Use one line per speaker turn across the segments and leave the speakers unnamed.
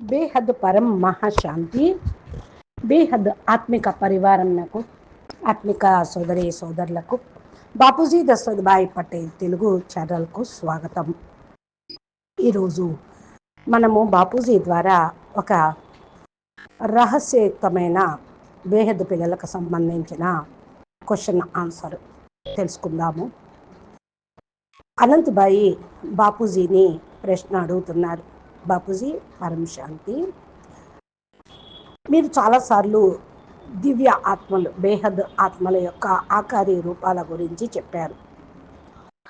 బేహద్ పరం మహాశాంతి. బేహద్ ఆత్మిక పరివారంకు ఆత్మిక సోదరి సోదరులకు బాపూజీ దశరథ్భాయ్ పటేల్ తెలుగు ఛానల్కు స్వాగతం. ఈరోజు మనము బాపూజీ ద్వారా ఒక రహస్యయుక్తమైన బేహద్ పిల్లలకు సంబంధించిన క్వశ్చన్ ఆన్సర్ తెలుసుకుందాము. అనంతబాయి బాపూజీని ప్రశ్న అడుగుతున్నారు. బాపూజీ పరం శాంతి. మీరు చాలాసార్లు దివ్య ఆత్మలు బేహద్ ఆత్మల యొక్క ఆకారి రూపాల గురించి చెప్పారు.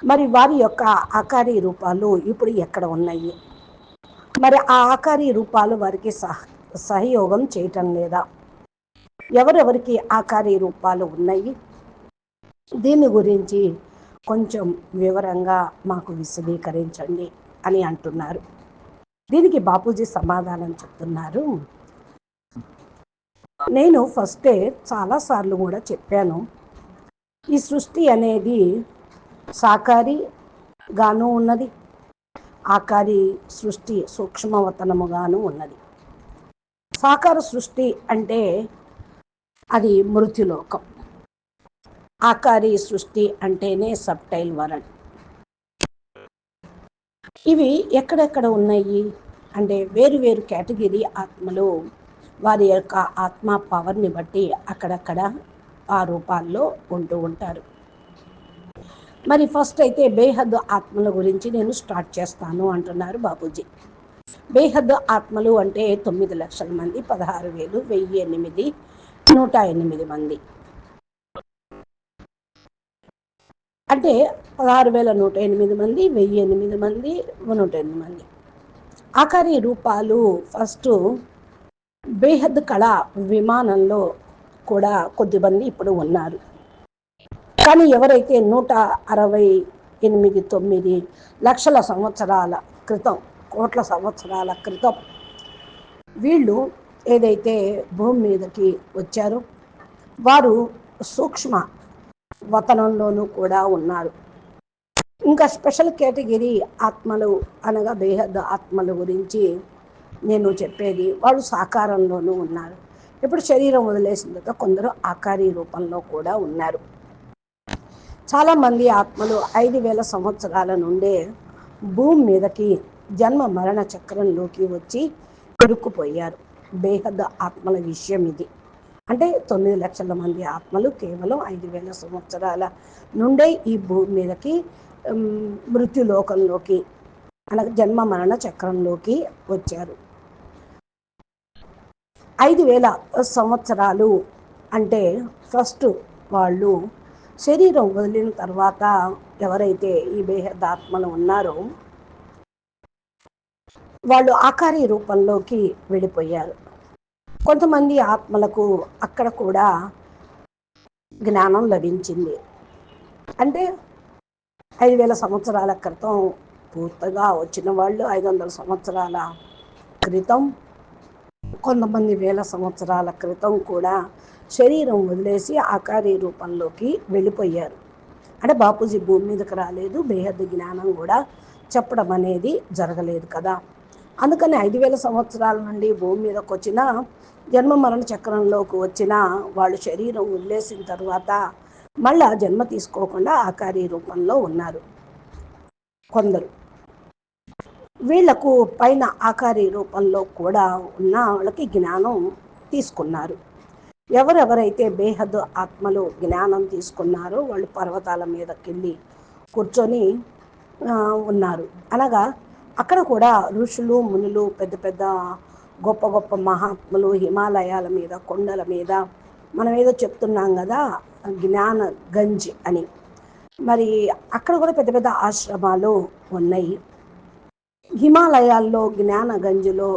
మరి వారి యొక్క ఆకారి రూపాలు ఇప్పుడు ఎక్కడ ఉన్నాయి? మరి ఆ ఆకారి రూపాలు వారికి సహ సహయోగం చేయటం లేదా? ఎవరెవరికి ఆకారి రూపాలు ఉన్నాయి? దీని గురించి కొంచెం వివరంగా మాకు విశదీకరించండి అని అంటున్నారు. దీనికి బాపూజీ సమాధానం చెప్తున్నారు. నేను ఫస్టే చాలాసార్లు కూడా చెప్పాను. ఈ సృష్టి అనేది సాకారి గాను ఉన్నది. ఆకారి సృష్టి సూక్ష్మవతనముగాను ఉన్నది. సాకార సృష్టి అంటే అది మృత్యులోకం. ఆకారి సృష్టి అంటేనే సబ్టైల్ వరల్డ్ ఇవి ఎక్కడెక్కడ ఉన్నాయి? అంటే వేరు వేరు కేటగిరీ ఆత్మలు వారి యొక్క ఆత్మ పవర్ని బట్టి అక్కడక్కడ ఆ రూపాల్లో ఉంటూ ఉంటారు. మరి ఫస్ట్ అయితే బేహద్ ఆత్మల గురించి నేను స్టార్ట్ చేస్తాను అంటున్నారు బాబూజీ బేహద్ ఆత్మలు అంటే తొమ్మిది లక్షల మంది పదహారు వేలు వెయ్యి ఎనిమిది నూట ఎనిమిది మంది. అంటే పదహారు వేల నూట ఎనిమిది మంది వెయ్యి ఎనిమిది మంది నూట ఎనిమిది మంది. ఆఖరి రూపాలు ఫస్ట్ బేహద్ కళ విమానంలో కూడా కొద్దిమంది ఇప్పుడు ఉన్నారు. కానీ ఎవరైతే నూట అరవై ఎనిమిది తొమ్మిది లక్షల సంవత్సరాల క్రితం కోట్ల సంవత్సరాల క్రితం వీళ్ళు ఏదైతే భూమి మీదకి వచ్చారో వారు సూక్ష్మ వతనంలోనూ కూడా ఉన్నారు. ఇంకా స్పెషల్ కేటగిరీ ఆత్మలు అనగా బేహద్ ఆత్మల గురించి నేను చెప్పేది వాళ్ళు సాకారంలోనూ ఉన్నారు. ఇప్పుడు శరీరం వదిలేసిన తర్వాత కొందరు ఆకారీ రూపంలో కూడా ఉన్నారు. చాలామంది ఆత్మలు ఐదు వేల సంవత్సరాల నుండే భూమి మీదకి జన్మ మరణ చక్రంలోకి వచ్చి ఇరుక్కుపోయారు. బేహద్ ఆత్మల విషయం ఇది. అంటే తొమ్మిది లక్షల మంది ఆత్మలు కేవలం ఐదు వేల సంవత్సరాల నుండే ఈ భూమి మీదకి మృత్యులోకంలోకి అనగా జన్మ మరణ చక్రంలోకి వచ్చారు. ఐదు వేల సంవత్సరాలు అంటే ఫస్ట్ వాళ్ళు శరీరం వదిలిన తర్వాత ఎవరైతే ఈ బేహదాత్మలు ఉన్నారో వాళ్ళు ఆకారి రూపంలోకి వెళ్ళిపోయారు. కొంతమంది ఆత్మలకు అక్కడ కూడా జ్ఞానం లభించింది. అంటే ఐదు వేల సంవత్సరాల క్రితం పూర్తిగా వచ్చిన వాళ్ళు ఐదు వందల సంవత్సరాల క్రితం కొంతమంది వేల సంవత్సరాల క్రితం కూడా శరీరం వదిలేసి ఆకారి రూపంలోకి వెళ్ళిపోయారు. అంటే బాపూజీ భూమి మీదకి రాలేదు బేహద్ జ్ఞానం కూడా చెప్పడం అనేది జరగలేదు కదా. అందుకని ఐదు వేల సంవత్సరాల నుండి భూమి మీదకి వచ్చిన జన్మ మరణ చక్రంలోకి వచ్చిన వాళ్ళు శరీరం ఉల్లేసిన తర్వాత మళ్ళా జన్మ తీసుకోకుండా ఆకారి రూపంలో ఉన్నారు. కొందరు. వీళ్ళకు పైన ఆకారి రూపంలో కూడా ఉన్న వాళ్ళకి జ్ఞానం తీసుకున్నారు. ఎవరెవరైతే బేహద్ ఆత్మలు జ్ఞానం తీసుకున్నారో వాళ్ళు పర్వతాల మీదకి వెళ్ళి కూర్చొని ఉన్నారు. అనగా అక్కడ కూడా ఋషులు మునులు పెద్ద పెద్ద గొప్ప గొప్ప మహాత్ములు హిమాలయాల మీద కొండల మీద మనం ఏదో చెప్తున్నాం కదా జ్ఞాన గంజ్ అని. మరి అక్కడ కూడా పెద్ద పెద్ద ఆశ్రమాలు ఉన్నాయి. హిమాలయాల్లో జ్ఞాన గంజులో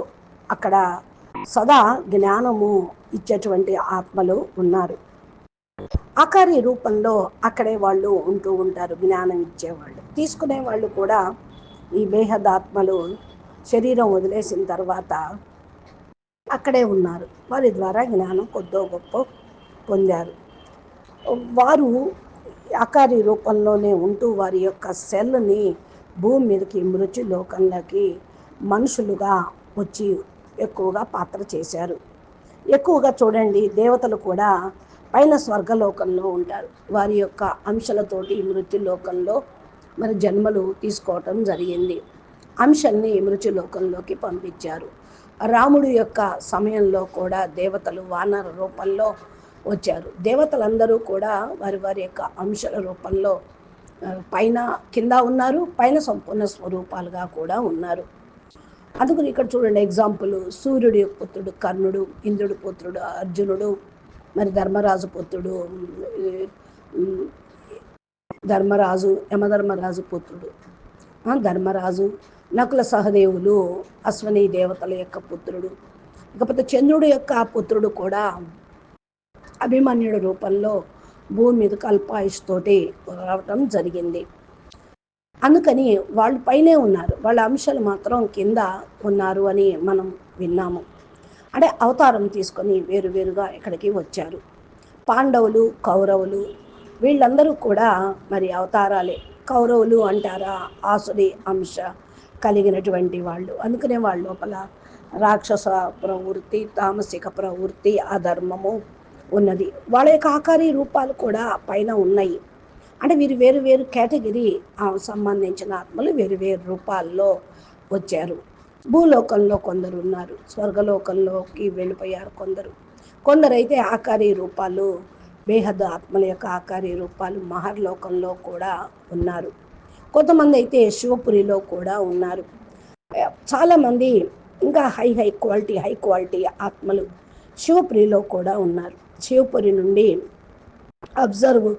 అక్కడ సదా జ్ఞానము ఇచ్చేటువంటి ఆత్మలు ఉన్నారు. ఆకారి రూపంలో అక్కడే వాళ్ళు ఉంటూ ఉంటారు జ్ఞానం ఇచ్చేవాళ్ళు. తీసుకునే వాళ్ళు కూడా ఈ బేహదాత్మలు శరీరం వదిలేసిన తర్వాత అక్కడే ఉన్నారు. వారి ద్వారా జ్ఞానం కొద్దో గొప్ప పొందారు. వారు ఆకారి రూపంలోనే ఉంటూ వారి యొక్క సెల్ని భూమి మీదకి మృత్యులోకంలోకి మనుషులుగా వచ్చి ఎక్కువగా పాత్ర చేశారు. ఎక్కువగా చూడండి దేవతలు కూడా పైన స్వర్గలోకంలో ఉంటారు. వారి యొక్క అంశలతోటి మృత్యులోకంలో మరి జన్మలు తీసుకోవటం జరిగింది. అంశల్ని మృత్యులోకంలోకి పంపించారు. రాముడు యొక్క సమయంలో కూడా దేవతలు వానర రూపంలో వచ్చారు. దేవతలందరూ కూడా వారి వారి యొక్క అంశల రూపంలో పైన కింద ఉన్నారు. పైన సంపూర్ణ స్వరూపాలుగా కూడా ఉన్నారు. అందుకని ఇక్కడ చూడండి ఎగ్జాంపుల్. సూర్యుడి పుత్రుడు కర్ణుడు ఇంద్రుడి పుత్రుడు అర్జునుడు మరి ధర్మరాజు పుత్రుడు ధర్మరాజు యమధర్మరాజు పుత్రుడు. ధర్మరాజు నకుల సహదేవులు అశ్వని దేవతల యొక్క పుత్రుడు. ఇకపోతే చంద్రుడు యొక్క పుత్రుడు కూడా అభిమన్యుడు రూపంలో భూమి మీద కల్పాయుష్ రావటం జరిగింది. అందుకని వాళ్ళు పైనే ఉన్నారు. వాళ్ళ అంశాలు మాత్రం కింద ఉన్నారు అని మనం విన్నాము. అంటే అవతారం తీసుకొని వేరువేరుగా ఇక్కడికి వచ్చారు. పాండవులు కౌరవులు వీళ్ళందరూ కూడా మరి అవతారాలే. కౌరవులు అంటారా? ఆసుడి అంశ కలిగినటువంటి వాళ్ళు. అందుకనే వాళ్ళ లోపల రాక్షస ప్రవృత్తి తామసిక ప్రవృత్తి అధర్మము ఉన్నది. వాళ్ళ యొక్క ఆకారి రూపాలు కూడా పైన ఉన్నాయి. అంటే వీరు వేరు వేరు కేటగిరీ సంబంధించిన ఆత్మలు వేరు వేరు రూపాల్లో వచ్చారు. భూలోకంలో కొందరు ఉన్నారు. స్వర్గలోకంలోకి వెళ్ళిపోయారు కొందరు. కొందరైతే ఆకారి రూపాలు బేహద్ ఆత్మల యొక్క ఆకారి రూపాలు మహర్లోకంలో కూడా ఉన్నారు. కొంతమంది అయితే శివపురిలో కూడా ఉన్నారు. చాలామంది ఇంకా high high quality high quality ఆత్మలు శివపురిలో కూడా ఉన్నారు. శివపురి నుండి అబ్జర్వ్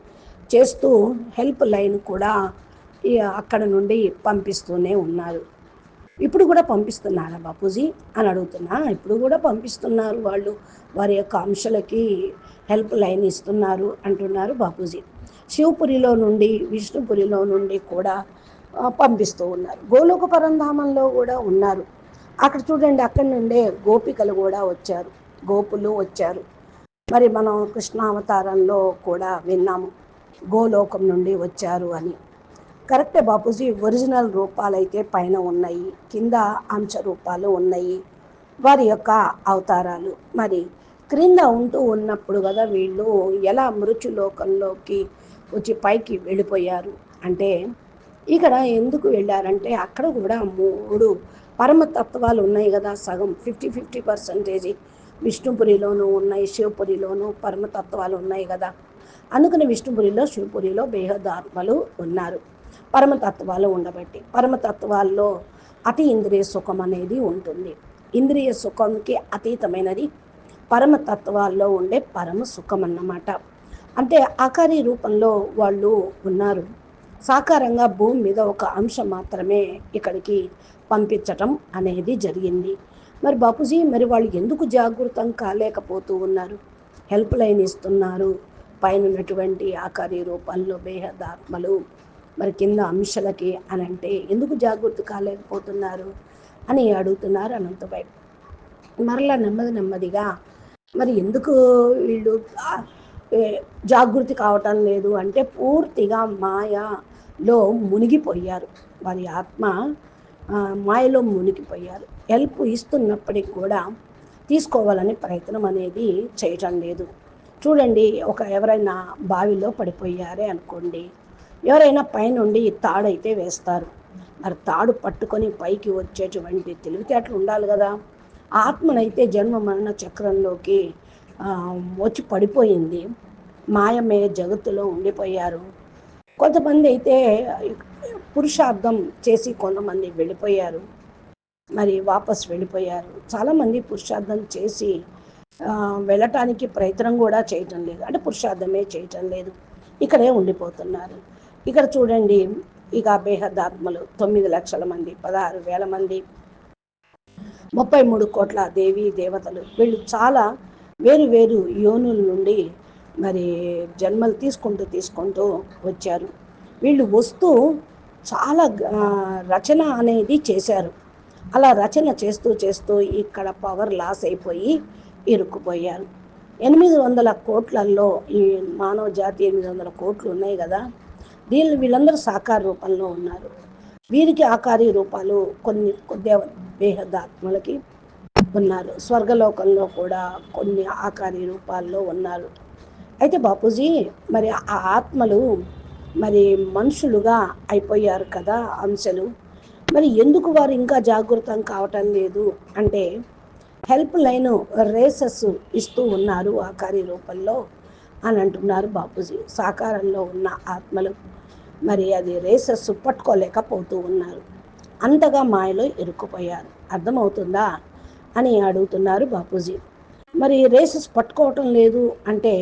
చేస్తూ హెల్ప్ లైన్ కూడా అక్కడ నుండి పంపిస్తూనే ఉన్నారు. ఇప్పుడు కూడా పంపిస్తున్నారా బాపూజీ? అని అడుగుతున్నా. ఇప్పుడు కూడా పంపిస్తున్నారు వాళ్ళు. వారి యొక్క అంశాలకి హెల్ప్ లైన్ ఇస్తున్నారు అంటున్నారు బాపూజీ. శివపురిలో నుండి విష్ణుపురిలో నుండి కూడా పంపిస్తూ ఉన్నారు. గోలోక పరంధామంలో కూడా ఉన్నారు. అక్కడ చూడండి అక్కడి నుండే గోపికలు కూడా వచ్చారు. గోపులు వచ్చారు. మరి మనం కృష్ణావతారంలో కూడా విన్నాము. గోలోకం నుండి వచ్చారు అని. కరెక్టే బాపూజీ ఒరిజినల్ రూపాలు అయితే పైన ఉన్నాయి కింద అంశ రూపాలు ఉన్నాయి వారి యొక్క అవతారాలు. మరి క్రింద ఉంటూ ఉన్నప్పుడు కదా వీళ్ళు ఎలా మృత్యులోకంలోకి వచ్చి పైకి వెళ్ళిపోయారు? అంటే ఇక్కడ ఎందుకు వెళ్ళారంటే అక్కడ కూడా మూడు పరమతత్వాలు ఉన్నాయి కదా సగం. ఫిఫ్టీ ఫిఫ్టీ పర్సంటేజీ విష్ణుపురిలోనూ ఉన్నాయి శివపురిలోనూ పరమతత్వాలు ఉన్నాయి కదా. అందుకని విష్ణుపురిలో శివపురిలో బేహదాత్మలు ఉన్నారు. పరమతత్వాలు ఉండబట్టి పరమతత్వాల్లో అతి ఇంద్రియ సుఖం అనేది ఉంటుంది. ఇంద్రియ సుఖంకి అతీతమైనది పరమతత్వాల్లో ఉండే పరమ సుఖం అన్నమాట. అంటే ఆకారి రూపంలో వాళ్ళు ఉన్నారు. సాకారంగా భూమి మీద ఒక అంశం మాత్రమే ఇక్కడికి పంపించటం అనేది జరిగింది. మరి బాపూజీ మరి వాళ్ళు ఎందుకు జాగృతం కాలేకపోతూ ఉన్నారు? హెల్ప్ లైన్ ఇస్తున్నారు. పైన ఉన్నటువంటి ఆకారి రూపంలో బేహదాత్మలు మరి కింద అంశలకి అని అంటే ఎందుకు జాగృతి కాలేకపోతున్నారు అని అడుగుతున్నారు అనంతపై మరలా నెమ్మది నెమ్మదిగా మరి ఎందుకు వీళ్ళు జాగృతి కావటం లేదు అంటే పూర్తిగా మాయలో మునిగిపోయారు. వారి ఆత్మ మాయలో మునిగిపోయారు. హెల్ప్ ఇస్తున్నప్పటికి కూడా తీసుకోవాలని ప్రయత్నం అనేది చేయటం లేదు. చూడండి ఒక ఎవరైనా బావిలో పడిపోయారే అనుకోండి ఎవరైనా పైనుండి తాడైతే వేస్తారు. మరి తాడు పట్టుకొని పైకి వచ్చేటువంటి తెలివితేటలు ఉండాలి కదా. ఆత్మనైతే జన్మ మరణ చక్రంలోకి వచ్చి పడిపోయింది. మాయమే జగత్తులో ఉండిపోయారు. కొంతమంది అయితే పురుషార్థం చేసి కొంతమంది వెళ్ళిపోయారు. మరి వాపస్ వెళ్ళిపోయారు. చాలామంది పురుషార్థం చేసి వెళ్ళటానికి ప్రయత్నం కూడా చేయటం లేదు. అంటే పురుషార్థమే చేయటం లేదు. ఇక్కడే ఉండిపోతున్నారు. ఇక్కడ చూడండి ఇక బేహదాత్మలు తొమ్మిది లక్షల మంది పదహారు వేల మంది ముప్పై మూడు కోట్ల దేవి దేవతలు. వీళ్ళు చాలా వేరు వేరు యోనుల నుండి మరి జన్మలు తీసుకుంటూ తీసుకుంటూ వచ్చారు. వీళ్ళు వస్తూ చాలా రచన అనేది చేశారు. అలా రచన చేస్తూ చేస్తూ ఇక్కడ పవర్ లాస్ అయిపోయి ఇరుక్కుపోయారు. ఎనిమిది వందల కోట్లలో ఈ మానవ జాతి ఎనిమిది వందల కోట్లు ఉన్నాయి కదా దీనిలో వీళ్ళందరూ సాకార రూపంలో ఉన్నారు. వీరికి ఆకారి రూపాలు కొన్ని కొద్ది బేహదాత్మలకి ఉన్నారు. స్వర్గలోకంలో కూడా కొన్ని ఆకారి రూపాల్లో ఉన్నారు. అయితే బాపూజీ మరి ఆ ఆత్మలు మరి మనుషులుగా అయిపోయారు కదా అంశలు. మరి ఎందుకు వారు ఇంకా జాగృతం కావటం లేదు? అంటే హెల్ప్ లైన్ రేసెస్ ఇస్తూ ఉన్నారు ఆకారి రూపంలో. అని అంటున్నారు బాపూజీ. సాకారంలో ఉన్న ఆత్మలు మరి అది రేసెస్ పట్టుకోలేకపోతూ ఉన్నారు. అంతగా మాయలో ఇరుక్కుపోయారు. అర్థమవుతుందా అని అడుగుతున్నారు బాపూజీ. మరి రేసెస్ పట్టుకోవటం లేదు అంటే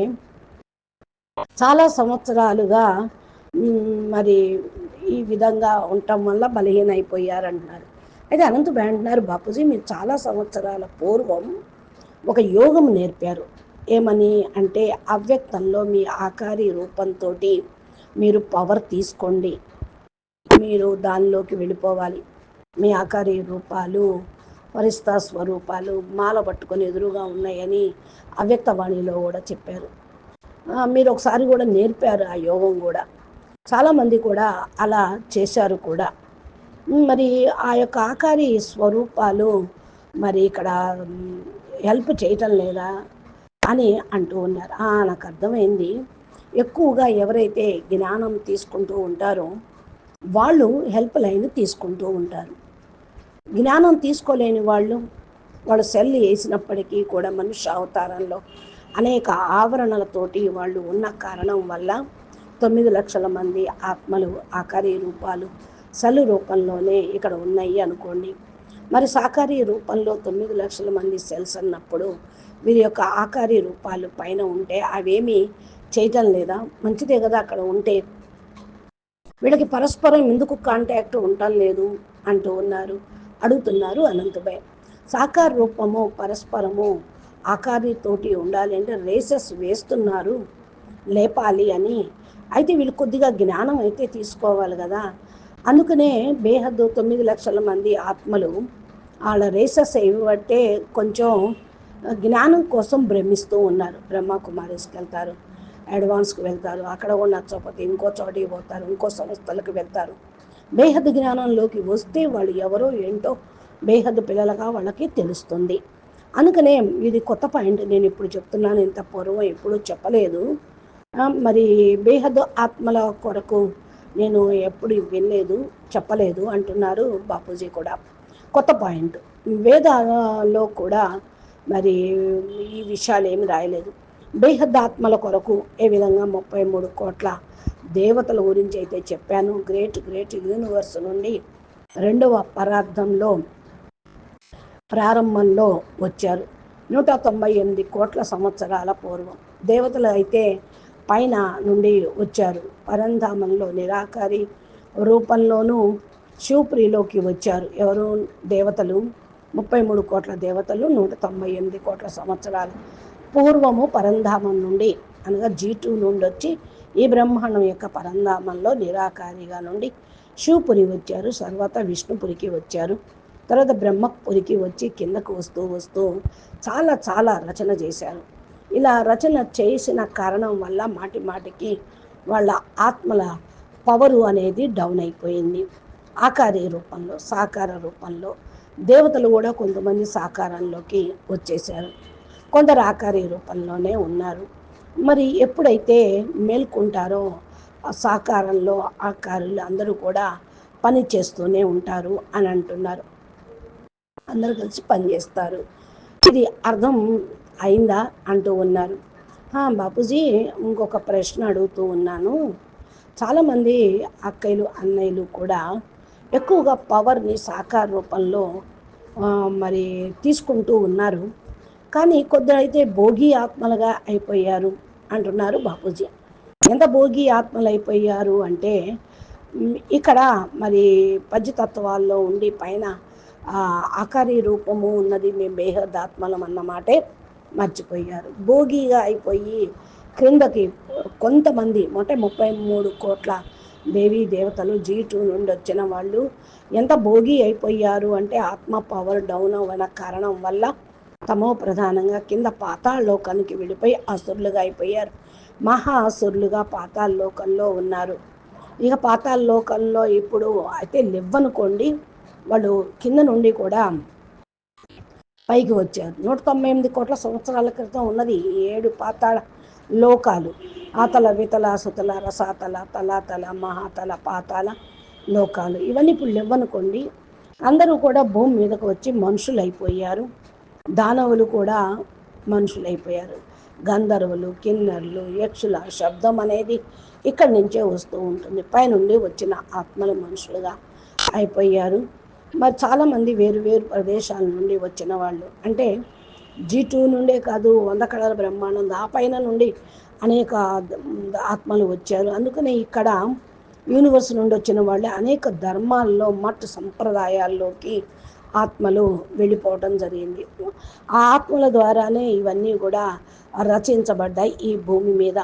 చాలా సంవత్సరాలుగా మరి ఈ విధంగా ఉండటం వల్ల బలహీన అయిపోయారంటున్నారు అయితే అనంత అంటున్నారు బాపూజీ మీరు చాలా సంవత్సరాల పూర్వం ఒక యోగం నేర్పారు. ఏమని అంటే అవ్యక్తంలో మీ ఆకారి రూపంతో మీరు పవర్ తీసుకోండి. మీరు దానిలోకి వెళ్ళిపోవాలి. మీ ఆకారి రూపాలు పరిస్థా స్వరూపాలు మాల పట్టుకొని ఎదురుగా ఉన్నాయని అవ్యక్తవాణిలో కూడా చెప్పారు. మీరు ఒకసారి కూడా నేర్పారు ఆ యోగం కూడా. చాలామంది కూడా అలా చేశారు కూడా. మరి ఆ యొక్క ఆకారి స్వరూపాలు మరి ఇక్కడ హెల్ప్ చేయటం లేదా? అని అంటూ ఉన్నారు. నాకు అర్థమైంది. ఎక్కువగా ఎవరైతే జ్ఞానం తీసుకుంటూ ఉంటారో వాళ్ళు హెల్ప్ లైన్ తీసుకుంటూ ఉంటారు. జ్ఞానం తీసుకోలేని వాళ్ళు వాళ్ళు సెల్ వేసినప్పటికీ కూడా మనుష్య అవతారంలో అనేక ఆవరణలతోటి వాళ్ళు ఉన్న కారణం వల్ల తొమ్మిది లక్షల మంది ఆత్మలు ఆకారీ రూపాలు సలు రూపంలోనే ఇక్కడ ఉన్నాయి అనుకోండి. మరి సాకారీ రూపంలో తొమ్మిది లక్షల మంది సెల్స్ అన్నప్పుడు వీరి యొక్క ఆకారి రూపాలు పైన ఉంటే అవేమీ చేయటం లేదా? మంచిదే కదా అక్కడ ఉంటే. వీళ్ళకి పరస్పరం ఎందుకు కాంటాక్ట్ ఉండటం లేదు అంటూ ఉన్నారు అడుగుతున్నారు అనంతభాయ్ సాకార రూపము పరస్పరము ఆకారితోటి ఉండాలి అంటే రేసెస్ వేస్తున్నారు లేపాలి అని. అయితే వీళ్ళు కొద్దిగా జ్ఞానం అయితే తీసుకోవాలి కదా. అందుకనే బేహద్దు తొమ్మిది లక్షల మంది ఆత్మలు వాళ్ళ రేసెస్ ఇవ్వబట్టే కొంచెం జ్ఞానం కోసం భ్రమిస్తూ ఉన్నారు. బ్రహ్మకుమారిస్కి వెళ్తారు. అడ్వాన్స్కి వెళ్తారు. అక్కడ కూడా నచ్చకపోతే ఇంకో చోటికి పోతారు. ఇంకో సంస్థలకు వెళ్తారు. బేహద్ జ్ఞానంలోకి వస్తే వాళ్ళు ఎవరో ఏంటో బేహద్ పిల్లలుగా వాళ్ళకి తెలుస్తుంది. అందుకనే ఇది కొత్త పాయింట్. నేను ఇప్పుడు చెప్తున్నాను. ఇంత పూర్వం ఎప్పుడూ చెప్పలేదు. మరి బేహద్ ఆత్మల కొరకు నేను ఎప్పుడు వినలేదు చెప్పలేదు అంటున్నారు బాపూజీ కూడా. కొత్త పాయింట్. వేదాలలో కూడా మరి ఈ విషయాలు ఏమి రాయలేదు. బేహదాత్మల కొరకు ఏ విధంగా ముప్పై మూడు కోట్ల దేవతల గురించి అయితే చెప్పాను. గ్రేట్ గ్రేట్ యూనివర్స్ నుండి రెండవ పరార్థంలో ప్రారంభంలో వచ్చారు. నూట తొంభై ఎనిమిది కోట్ల సంవత్సరాల పూర్వం దేవతలు అయితే పైన నుండి వచ్చారు. పరంధామంలో నిరాకారి రూపంలోనూ శివప్రిలోకి వచ్చారు. ఎవరు? దేవతలు. ముప్పై మూడు కోట్ల దేవతలు నూట తొంభై ఎనిమిది కోట్ల సంవత్సరాలు. పూర్వము పరంధామం నుండి అనగా జీటు నుండి వచ్చి ఈ బ్రహ్మాండం యొక్క పరంధామంలో నిరాకారిగా నుండి శివపురి వచ్చారు తర్వాత విష్ణుపురికి వచ్చారు. తర్వాత బ్రహ్మపురికి వచ్చి కిందకు వస్తూ వస్తూ చాలా చాలా రచన చేశారు. ఇలా రచన చేసిన కారణం వల్ల మాటి మాటికి వాళ్ళ ఆత్మల పవరు అనేది డౌన్ అయిపోయింది. ఆకారీ రూపంలో సాకార రూపంలో దేవతలు కూడా కొంతమంది సాకారంలోకి వచ్చేసారు కొందరు ఆకారి రూపంలోనే ఉన్నారు. మరి ఎప్పుడైతే మేల్కొంటారో సాకారంలో ఆకారులు అందరూ కూడా పని చేస్తూనే ఉంటారు అని అంటున్నారు. అందరూ కలిసి పనిచేస్తారు ఇది అర్థం అయిందా అంటూ ఉన్నారు. బాపూజీ ఇంకొక ప్రశ్న అడుగుతూ ఉన్నాను. చాలామంది అక్కయ్యలు అన్నయ్యలు కూడా ఎక్కువగా పవర్ని సహకార రూపంలో మరి తీసుకుంటూ ఉన్నారు. కానీ కొద్దిరైతే భోగి ఆత్మలుగా అయిపోయారు అంటున్నారు బాపూజీ. ఎంత భోగి ఆత్మలు అయిపోయారు అంటే ఇక్కడ మరి పద్యతత్వాల్లో ఉండి పైన ఆకారి రూపము ఉన్నది మేము బేహదాత్మలం అన్నమాటే మర్చిపోయారు. భోగిగా అయిపోయి క్రిందకి కొంతమంది అంటే ముప్పై మూడు కోట్ల దేవీ దేవతలు జీ టూ నుండి వచ్చిన వాళ్ళు ఎంత భోగి అయిపోయారు అంటే ఆత్మ పవర్ డౌన్ అవ్వన కారణం వల్ల తమో ప్రధానంగా కింద పాతాళలోకానికి వెళ్ళిపోయి అసురులుగా అయిపోయారు. మహా అసురులుగా పాతాళలోకంలో ఉన్నారు. ఇక పాతాళలోకంలో ఇప్పుడు అయితే లేవనుకోండి వాళ్ళు కింద నుండి కూడా పైకి వచ్చారు. నూట తొంభై ఎనిమిది కోట్ల సంవత్సరాల క్రితం ఉన్నది ఏడు పాతాళ లోకాలు. ఆతల వితల సుతల రసాతల తలాతల మహాతల పాతాల లోకాలు. ఇవన్నీ ఇప్పుడు లేవనుకోండి అందరూ కూడా భూమి మీదకు వచ్చి మనుషులు అయిపోయారు దానవులు కూడా మనుషులు అయిపోయారు గంధర్వులు కిన్నర్లు యక్షుల శబ్దం అనేది ఇక్కడి నుంచే వస్తూ ఉంటుంది. పైనుండి వచ్చిన ఆత్మలు మనుషులుగా అయిపోయారు. మరి చాలామంది వేరు వేరు ప్రదేశాల నుండి వచ్చిన వాళ్ళు. అంటే జీ టూ నుండే కాదు వంద కళల బ్రహ్మాండం ఆ పైన నుండి అనేక ఆత్మలు వచ్చారు. అందుకనే ఇక్కడ యూనివర్స్ నుండి వచ్చిన వాళ్ళే అనేక ధర్మాల్లో మట్ సంప్రదాయాల్లోకి ఆత్మలు వెళ్ళిపోవడం జరిగింది. ఆ ఆత్మల ద్వారానే ఇవన్నీ కూడా రచించబడ్డాయి ఈ భూమి మీద.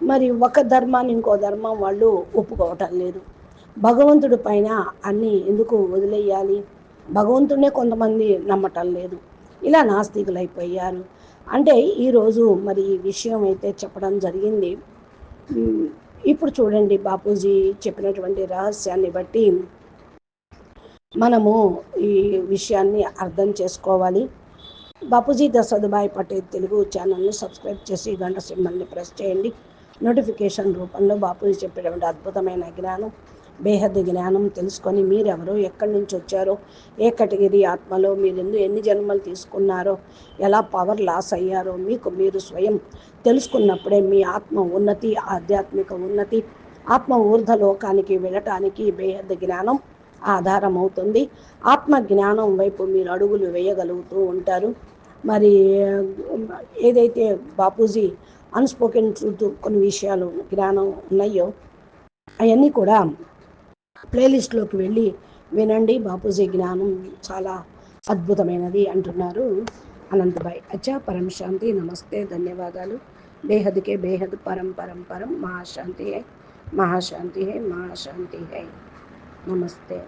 మరి ఒక ధర్మాన్ని ఇంకో ధర్మం వాళ్ళు ఒప్పుకోవటం లేదు. భగవంతుడి పైన అన్నీ ఎందుకు వదిలేయాలి? భగవంతుడే కొంతమంది నమ్మటం లేదు. ఇలా నాస్తికులు అయిపోయారు అంటే ఈరోజు మరి ఈ విషయం అయితే చెప్పడం జరిగింది. ఇప్పుడు చూడండి బాపూజీ చెప్పినటువంటి రహస్యాన్ని బట్టి మనము ఈ విషయాన్ని అర్థం చేసుకోవాలి. బాపూజీ దశరథభాయ్ పటేల్ తెలుగు ఛానల్ని సబ్స్క్రైబ్ చేసి గంట సింబల్ని ప్రెస్ చేయండి. నోటిఫికేషన్ రూపంలో బాపూజీ చెప్పేటువంటి అద్భుతమైన జ్ఞానం బేహద్దు జ్ఞానం తెలుసుకొని మీరెవరో ఎక్కడి నుంచి వచ్చారో ఏ కేటగిరీ ఆత్మలో మీరు ఎందు ఎన్ని జన్మలు తీసుకున్నారో ఎలా పవర్ లాస్ అయ్యారో మీకు మీరు స్వయం తెలుసుకున్నప్పుడే మీ ఆత్మ ఉన్నతి ఆధ్యాత్మిక ఉన్నతి ఆత్మ ఊర్ధలోకానికి వెళ్ళటానికి బేహద్దు జ్ఞానం ఆధారం అవుతుంది ఆత్మ జ్ఞానం వైపు మీరు అడుగులు వేయగలుగుతూ ఉంటారు. మరి ఏదైతే బాపూజీ అన్స్పోకెన్ ట్రూత్ కొన్ని విషయాలు జ్ఞానం ఉన్నాయో అవన్నీ కూడా ప్లేలిస్ట్లోకి వెళ్ళి వినండి బాపూజీ జ్ఞానం చాలా అద్భుతమైనది అంటున్నారు అనంతభాయ్ అచ్చా పరం శాంతి నమస్తే ధన్యవాదాలు. బేహద్కే బేహద్ పరం పరం పరం మహాశాంతి హై మహాశాంతి హై మహాశాంతి హై. నమస్తే.